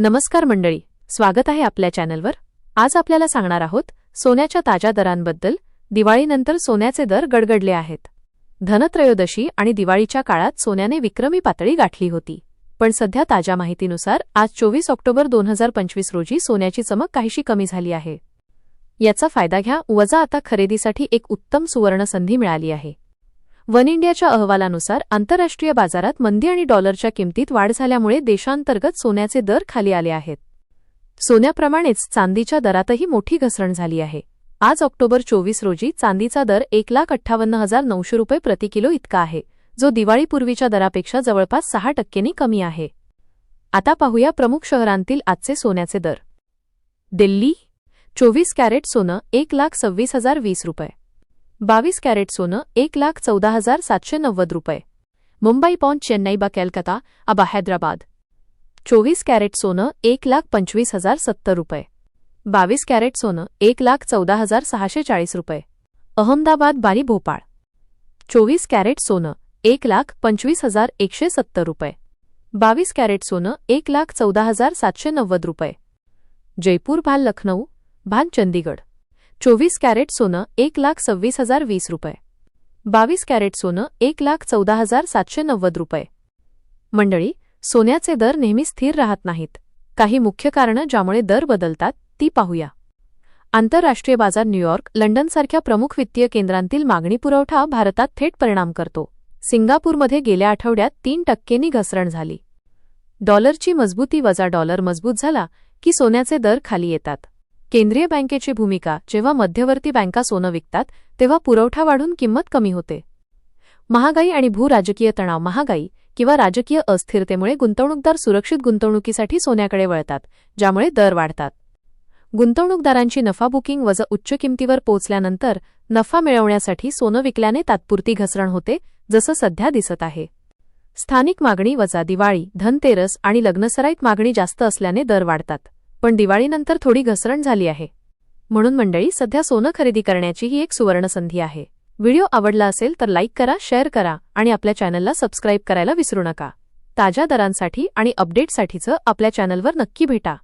नमस्कार मंडळी स्वागत आहे आपल्या चॅनलवर. आज आपल्याला सांगणार आहोत सोन्याच्या ताज्या दरांबद्दल दिवाळीनंतर सोन्याचे दर गडगडले आहेत. धनत्रयोदशी आणि दिवाळीच्या काळात सोन्याने विक्रमी पातळी गाठली होती. पण सध्या ताज्या माहितीनुसार आज चोवीस ऑक्टोबर दोन हजार पंचवीस रोजी सोन्याची चमक काहीशी कमी झाली आहे. याचा फायदा घ्या वजा आता खरेदीसाठी एक उत्तम सुवर्ण संधी मिळाली आहे. वन इंडियाच्या अहवालानुसार आंतरराष्ट्रीय बाजारात मंदी आणि डॉलरच्या किमतीत वाढ झाल्यामुळे देशांतर्गत सोन्याचे दर खाली आले आहेत. सोन्याप्रमाणेच चांदीच्या दरातही मोठी घसरण झाली आहे. आज ऑक्टोबर चोवीस रोजी चांदीचा दर एक लाख अठ्ठावन्न हजार नऊशे रुपये प्रति किलो इतका आहे जो दिवाळीपूर्वीच्या दरापेक्षा जवळपास सहा टक्केनी कमी आहे. आता पाहूया प्रमुख शहरांतील आजचे सोन्याचे दर. दिल्ली चोवीस कॅरेट सोनं एक लाख सव्वीस हजार वीस रुपये. बावीस कॅरेट सोनं एक लाख चौदा हजार सातशे नव्वद रुपये. मुंबई पॉन चेन्नई बा कॅलकता अबा हैदराबाद. चोवीस कॅरेट सोनं एक लाख पंचवीस हजार सत्तर रुपये. बावीस कॅरेट सोनं एक लाख चौदा हजार सहाशे चाळीस रुपये. अहमदाबाद बारी भोपाळ. चोवीस कॅरेट सोनं एक लाख पंचवीस हजार एकशे सत्तर रुपये. बावीस कॅरेट सोनं एक लाख चौदा हजार सातशे नव्वद रुपये. जयपूर भाल लखनऊ भान चंदीगड चोवीस कॅरेट सोनं एक लाख सव्वीस हजार वीस रुपये. बावीस कॅरेट सोनं एक लाख चौदा हजार सातशे नव्वद रुपये. मंडळी सोन्याचे दर नेहमी स्थिर राहत नाहीत. काही मुख्य कारणं ज्यामुळे दर बदलतात ती पाहूया. आंतरराष्ट्रीय बाजार न्यूयॉर्क लंडनसारख्या प्रमुख वित्तीय केंद्रांतील मागणी पुरवठा भारतात थेट परिणाम करतो. सिंगापूरमध्ये गेल्या आठवड्यात तीन टक्केनी घसरण झाली. डॉलरची मजबूती वजा डॉलर मजबूत झाला की सोन्याचे दर खाली येतात. केंद्रीय बँकेची भूमिका जेव्हा मध्यवर्ती बँका सोनं विकतात तेव्हा पुरवठा वाढून किंमत कमी होते. महागाई आणि भू राजकीय तणाव महागाई किंवा राजकीय अस्थिरतेमुळे गुंतवणूकदार सुरक्षित गुंतवणुकीसाठी सोन्याकडे वळतात ज्यामुळे दर वाढतात. गुंतवणूकदारांची नफा बुकिंग वजा उच्च किमतीवर पोचल्यानंतर नफा मिळवण्यासाठी सोनं विकल्याने तात्पुरती घसरण होते जसं सध्या दिसत आहे. स्थानिक मागणी वजा दिवाळी धनतेरस आणि लग्नसराईत मागणी जास्त असल्याने दर वाढतात. पण दिवाळीनंतर थोडी घसरण झाली आहे. म्हणून मंडळी सध्या सोनं खरेदी करण्याची ही एक सुवर्णसंधी आहे. व्हिडिओ आवडला असेल तर लाईक करा शेअर करा आणि आपल्या चॅनलला सबस्क्राईब करायला विसरू नका. ताज्या दरांसाठी आणि अपडेटसाठीचं आपल्या चॅनलवर नक्की भेटा.